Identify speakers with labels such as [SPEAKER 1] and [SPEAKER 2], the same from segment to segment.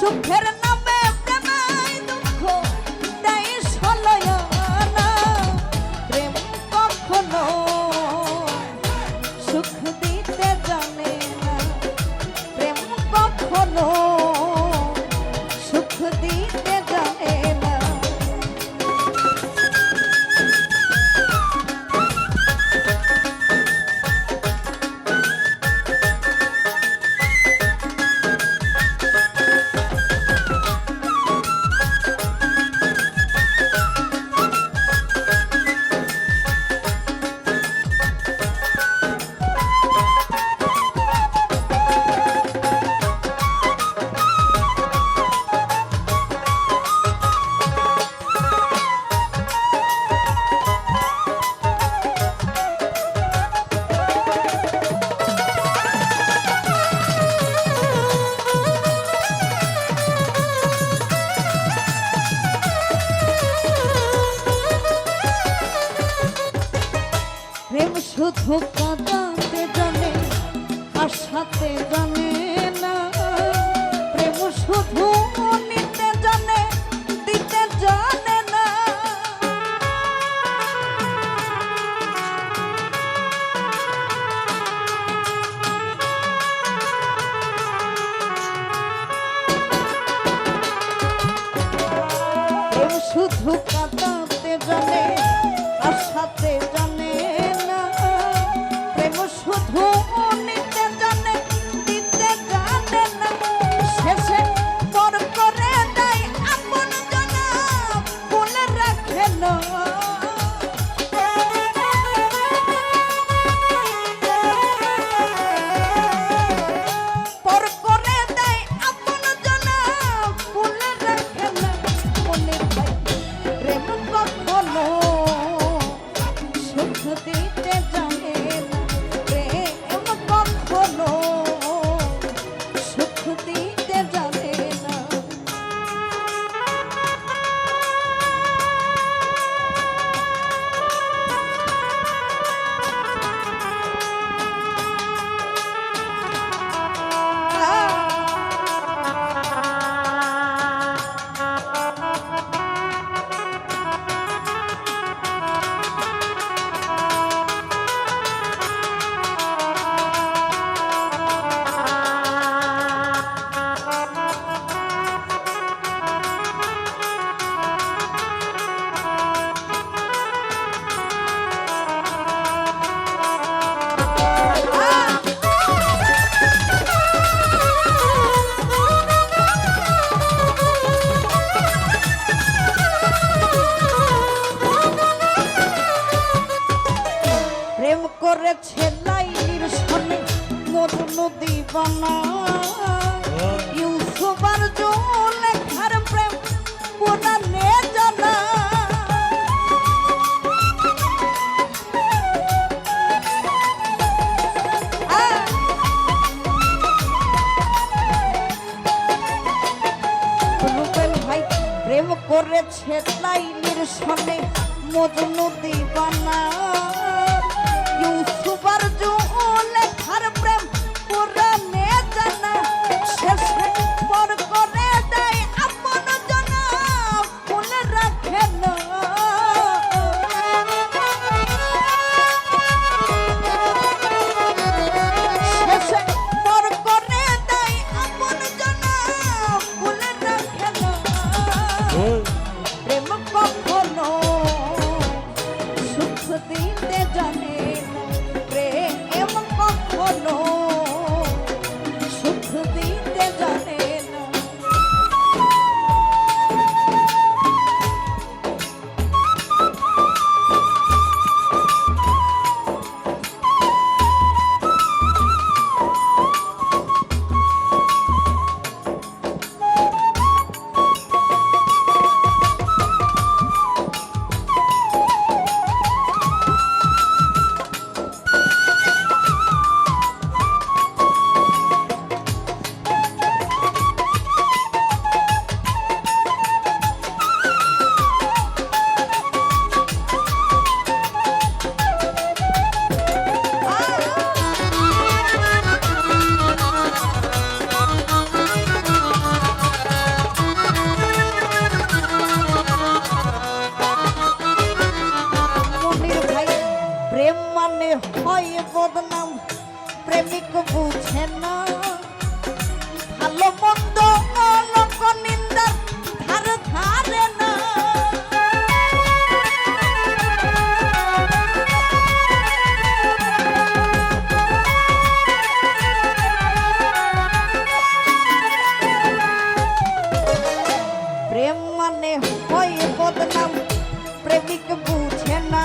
[SPEAKER 1] চোখের না প্রেম শুধু কাঁদাতে জানে আশাতে জানে না। প্রেম শুধু নিতে জানে, দিতে জানে না। প্রেম শুধু কাঁদাতে করেছে লাইলির সনে মরু নদী বানা ইউসুফার জোলেখার প্রেম কোনানে জানা। প্রেম করেছে লাইলির সনে মজনু দিবানা। Yusuf Arjun বুঝে না। ভালো মন্দ লোক নিন্দার ধার ধারে না। প্রেম মানে হয় বদনাম, প্রেমিক বুঝে না।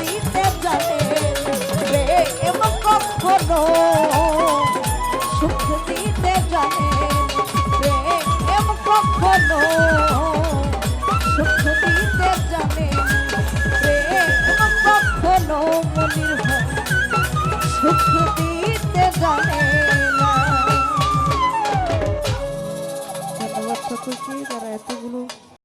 [SPEAKER 1] দিতে জানে প্রেম কখনো সুখ দিতে জানে প্রেম কখনো সুখ দিতে জানে প্রেম কখনো মনির সুখ দিতে জানে ধন্যবাদ সকলকে যারা এতগুলো